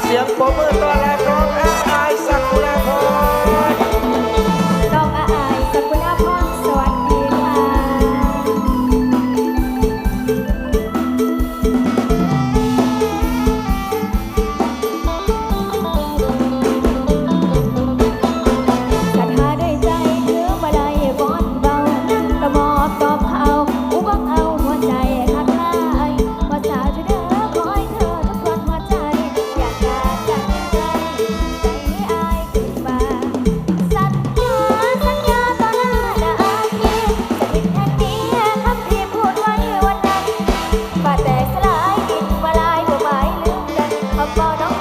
เสียงปรบมือต้อนรับน้องแ Vào